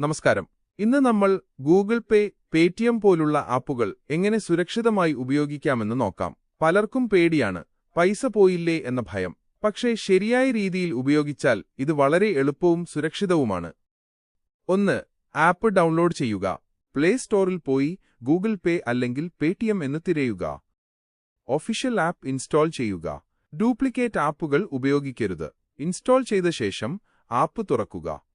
നമസ്കാരം. ഇന്ന് നമ്മൾ ഗൂഗിൾ പേ പേടിഎം പോലുള്ള ആപ്പുകൾ എങ്ങനെ സുരക്ഷിതമായി ഉപയോഗിക്കാമെന്ന് നോക്കാം. പലർക്കും പേടിയാണ് പൈസ പോയില്ലേ എന്ന ഭയം. പക്ഷേ ശരിയായ രീതിയിൽ ഉപയോഗിച്ചാൽ ഇത് വളരെ എളുപ്പവും സുരക്ഷിതവുമാണ്. ഒന്ന് ആപ്പ് ഡൗൺലോഡ് ചെയ്യുക. പ്ലേ സ്റ്റോറിൽ പോയി ഗൂഗിൾ പേ അല്ലെങ്കിൽ പേടിഎം എന്ന് തിരയുക. ഒഫീഷ്യൽ ആപ്പ് ഇൻസ്റ്റാൾ ചെയ്യുക. ഡ്യൂപ്ലിക്കേറ്റ് ആപ്പുകൾ ഉപയോഗിക്കരുത്. ഇൻസ്റ്റാൾ ചെയ്ത ശേഷം ആപ്പ് തുറക്കുക.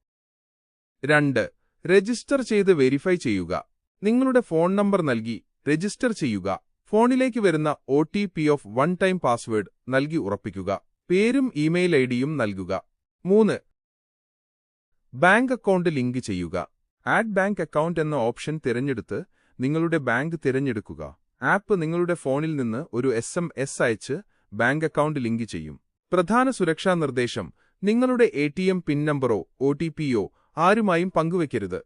രണ്ട് രജിസ്റ്റർ ചെയ്ത് വെരിഫൈ ചെയ്യുക. നിങ്ങളുടെ ഫോൺ നമ്പർ നൽകി രജിസ്റ്റർ ചെയ്യുക. ഫോണിലേക്ക് വരുന്ന O T P of one time password നൽകി ഉറപ്പിക്കുക. പേരും ഇമെയിൽ ഐ ഡിയും നൽകുക. മൂന്ന്. ബാങ്ക് അക്കൗണ്ട് ലിങ്ക് ചെയ്യുക. ആഡ് ബാങ്ക് അക്കൗണ്ട് എന്ന ഓപ്ഷൻ തിരഞ്ഞെടുത്ത് നിങ്ങളുടെ ബാങ്ക് തിരഞ്ഞെടുക്കുക. ആപ്പ് നിങ്ങളുടെ ഫോണിൽ നിന്ന് ഒരു എസ് എം എസ് അയച്ച് ബാങ്ക് അക്കൗണ്ട് ലിങ്ക് ചെയ്യും. പ്രധാന സുരക്ഷാ നിർദ്ദേശം. നിങ്ങളുടെ എ ടി എം പിൻ നമ്പറോ ഒ ടി പിയോ ആരുമായും പങ്കുവയ്ക്കരുത്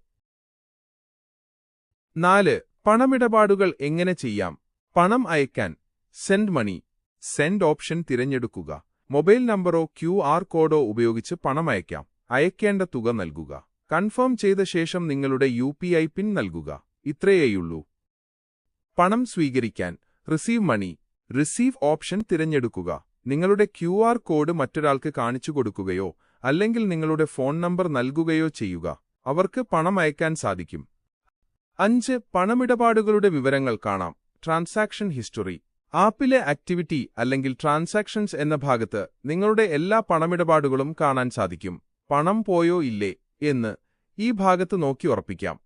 നാല് പണമിടപാടുകൾ എങ്ങനെ ചെയ്യാം? പണം അയക്കാൻ. Send money. സെൻഡ് ഓപ്ഷൻ തിരഞ്ഞെടുക്കുക. മൊബൈൽ നമ്പറോ ക്യു കോഡോ ഉപയോഗിച്ച് പണം അയക്കാം. അയക്കേണ്ട തുക നൽകുക. കൺഫേം ചെയ്ത ശേഷം നിങ്ങളുടെ യു പിൻ നൽകുക. ഇത്രയേയുള്ളൂ. പണം സ്വീകരിക്കാൻ. റിസീവ് മണി. റിസീവ് ഓപ്ഷൻ തിരഞ്ഞെടുക്കുക. നിങ്ങളുടെ ക്യു കോഡ് മറ്റൊരാൾക്ക് കാണിച്ചു കൊടുക്കുകയോ അല്ലെങ്കിൽ നിങ്ങളുടെ ഫോൺ നമ്പർ നൽകുകയോ ചെയ്യുക. അവർക്ക് പണം അയക്കാൻ സാധിക്കും. അഞ്ച് പണമിടപാടുകളുടെ വിവരങ്ങൾ കാണാം. Transaction history. ആപ്പിലെ ആക്ടിവിറ്റി അല്ലെങ്കിൽ ട്രാൻസാക്ഷൻസ് എന്ന ഭാഗത്ത് നിങ്ങളുടെ എല്ലാ പണമിടപാടുകളും കാണാൻ സാധിക്കും. പണം പോയോ ഇല്ലേ എന്ന് ഈ ഭാഗത്ത് നോക്കി ഉറപ്പിക്കാം.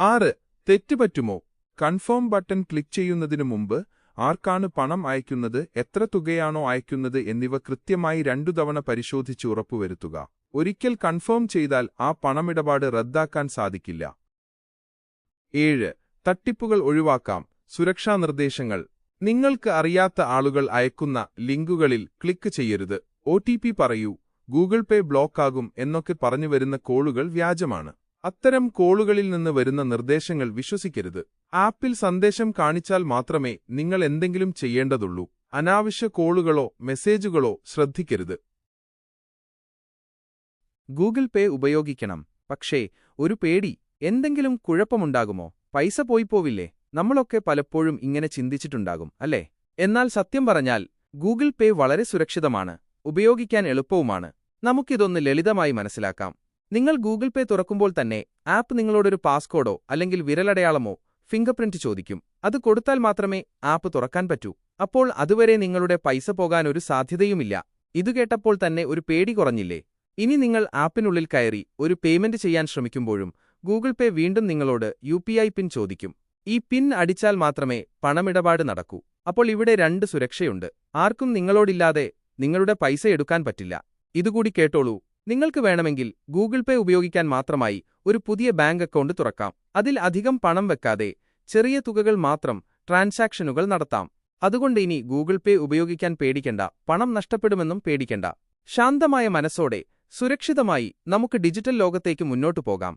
ആറ് തെറ്റ് പറ്റുമോ? കൺഫേം ബട്ടൺ ക്ലിക്ക് ചെയ്യുന്നതിനു മുമ്പ് ആർക്കാണ് പണം അയക്കുന്നത് എത്ര തുകയാണോ അയക്കുന്നത് എന്നിവ കൃത്യമായി രണ്ടു തവണ പരിശോധിച്ച് ഉറപ്പുവരുത്തുക. ഒരിക്കൽ കൺഫേം ചെയ്താൽ ആ പണമിടപാട് റദ്ദാക്കാൻ സാധിക്കില്ല. ഏഴ്. തട്ടിപ്പുകൾ ഒഴിവാക്കാം. സുരക്ഷാ നിർദ്ദേശങ്ങൾ. നിങ്ങൾക്ക് അറിയാത്ത ആളുകൾ അയക്കുന്ന ലിങ്കുകളിൽ ക്ലിക്ക് ചെയ്യരുത്. ഒ പറയൂ. ഗൂഗിൾ പേ ബ്ലോക്കാകും എന്നൊക്കെ പറഞ്ഞു വരുന്ന കോളുകൾ വ്യാജമാണ്. അത്തരം കോളുകളിൽ നിന്ന് വരുന്ന നിർദ്ദേശങ്ങൾ വിശ്വസിക്കരുത്. ആപ്പിൽ സന്ദേശം കാണിച്ചാൽ മാത്രമേ നിങ്ങൾ എന്തെങ്കിലും ചെയ്യേണ്ടതുള്ളൂ. അനാവശ്യ കോളുകളോ മെസ്സേജുകളോ ശ്രദ്ധിക്കരുത്. ഗൂഗിൾ പേ ഉപയോഗിക്കണം. പക്ഷേ ഒരു പേടി. എന്തെങ്കിലും കുഴപ്പമുണ്ടാകുമോ? പൈസ പോയി പോവില്ലേ? നമ്മളൊക്കെ പലപ്പോഴും ഇങ്ങനെ ചിന്തിച്ചിട്ടുണ്ടാകും അല്ലേ? എന്നാൽ സത്യം പറഞ്ഞാൽ ഗൂഗിൾ പേ വളരെ സുരക്ഷിതമാണ്. ഉപയോഗിക്കാൻ എളുപ്പവുമാണ്. നമുക്കിതൊന്ന് ലളിതമായി മനസ്സിലാക്കാം. നിങ്ങൾ ഗൂഗിൾ പേ തുറക്കുമ്പോൾ തന്നെ ആപ്പ് നിങ്ങളോടൊരു പാസ്കോഡോ അല്ലെങ്കിൽ വിരലടയാളമോ ഫിംഗർപ്രിന്റ് ചോദിക്കും. അത് കൊടുത്താൽ മാത്രമേ ആപ്പ് തുറക്കാൻ പറ്റൂ. അപ്പോൾ അതുവരെ നിങ്ങളുടെ പൈസ പോകാൻ ഒരു സാധ്യതയുമില്ല. ഇതു കേട്ടപ്പോൾ തന്നെ ഒരു പേടി കുറഞ്ഞില്ലേ? ഇനി നിങ്ങൾ ആപ്പിനുള്ളിൽ കയറി ഒരു പേയ്മെന്റ് ചെയ്യാൻ ശ്രമിക്കുമ്പോഴും ഗൂഗിൾ പേ വീണ്ടും നിങ്ങളോട് യു പിൻ ചോദിക്കും. ഈ പിൻ അടിച്ചാൽ മാത്രമേ പണമിടപാട് നടക്കൂ. അപ്പോൾ ഇവിടെ രണ്ട് സുരക്ഷയുണ്ട്. ആർക്കും നിങ്ങളോടില്ലാതെ നിങ്ങളുടെ പൈസ എടുക്കാൻ പറ്റില്ല. ഇതുകൂടി കേട്ടോളൂ. നിങ്ങൾക്ക് വേണമെങ്കിൽ ഗൂഗിൾ പേ ഉപയോഗിക്കാൻ മാത്രമായി ഒരു പുതിയ ബാങ്ക് അക്കൗണ്ട് തുറക്കാം. അതിൽ അധികം പണം വെക്കാതെ ചെറിയ തുകകൾ മാത്രം ട്രാൻസാക്ഷനുകൾ നടത്താം. അതുകൊണ്ട് ഇനി ഗൂഗിൾ പേ ഉപയോഗിക്കാൻ പേടിക്കണ്ട പണം നഷ്ടപ്പെടുമെന്നും പേടിക്കണ്ട. ശാന്തമായ മനസ്സോടെ സുരക്ഷിതമായി നമുക്ക് ഡിജിറ്റൽ ലോകത്തേക്ക് മുന്നോട്ടു പോകാം.